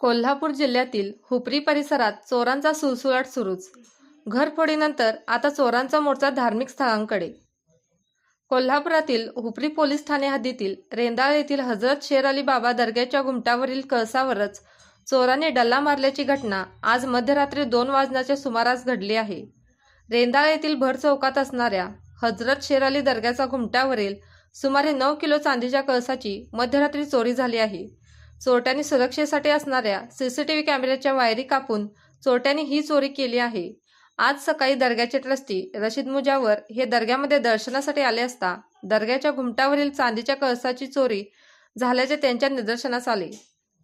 कोल्हापूर जिल्ह्यातील हुपरी परिसरात चोरांचा सुळसुळाट सुरूच. घरफोडीनंतर आता चोरांचा मोर्चा धार्मिक स्थळांकडे. कोल्हापुरातील हुपरी पोलीस ठाणे हद्दीतील रेंदाळ येथील हजरत शेर अली बाबा दर्ग्याच्या घुमटावरील कळसावरच चोरांनी डल्ला मारल्याची घटना आज मध्यरात्री दोन वाजण्याच्या सुमारास घडली आहे. रेंदाळ येथील भर चौकात असणाऱ्या हजरत शेर अली दर्ग्याच्या घुमटावरील सुमारे नऊ किलो चांदीच्या कळसाची मध्यरात्री चोरी झाली आहे. चोरट्यांनी सुरक्षेसाठी असणाऱ्या सीसीटीव्ही कॅमेऱ्याच्या वायरी कापून चोरट्यांनी ही चोरी केली आहे. आज सकाळी दर्ग्याचे ट्रस्टी रशीद मुजावर हे दर्ग्यामध्ये दर्शनासाठी आले असता दर्ग्याच्या घुमटावरील चांदीच्या कळसाची चोरी झाल्याचे त्यांच्या निदर्शनास आले.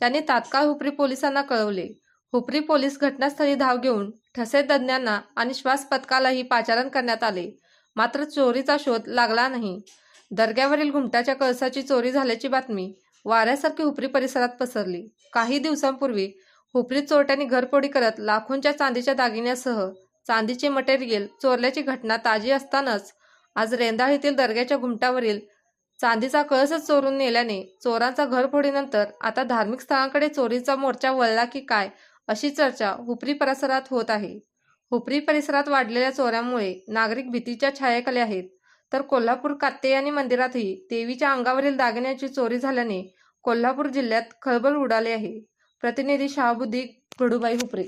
त्यांनी तात्काळ हुपरी पोलिसांना कळवले. हुपरी पोलीस घटनास्थळी धाव घेऊन ठसे तज्ज्ञांना आणि श्वास पथकालाही पाचारण करण्यात आले. मात्र चोरीचा शोध लागला नाही. दर्ग्यावरील घुमटाच्या कळसाची चोरी झाल्याची बातमी वाऱ्यासारखी हुपरी परिसरात पसरली. काही दिवसांपूर्वी हुपरीत चोरट्यांनी घरफोडी करत लाखोंच्या चांदीच्या दागिन्यासह चांदीचे मटेरियल चोरल्याची घटना ताजी असतानाच आज रेंदाळ येथील दर्ग्याच्या घुमटावरील चांदीचा कळसच चोरून नेल्याने चोरांचा घरफोडीनंतर आता धार्मिक स्थळांकडे चोरीचा मोर्चा वळला की काय अशी चर्चा हुपरी परिसरात होत आहे. हुपरी परिसरात वाढलेल्या चोऱ्यांमुळे नागरिक भीतीच्या छायेखाली आहेत. तर कोल्हापूर कात्यायनी मंदिरातही देवीच्या अंगावरील दागिन्याची चोरी झाल्याने कोल्हापूर जिल्ह्यात खळबळ उडाली आहे. प्रतिनिधी शहाबुद्दी गडूबाई हुपरे.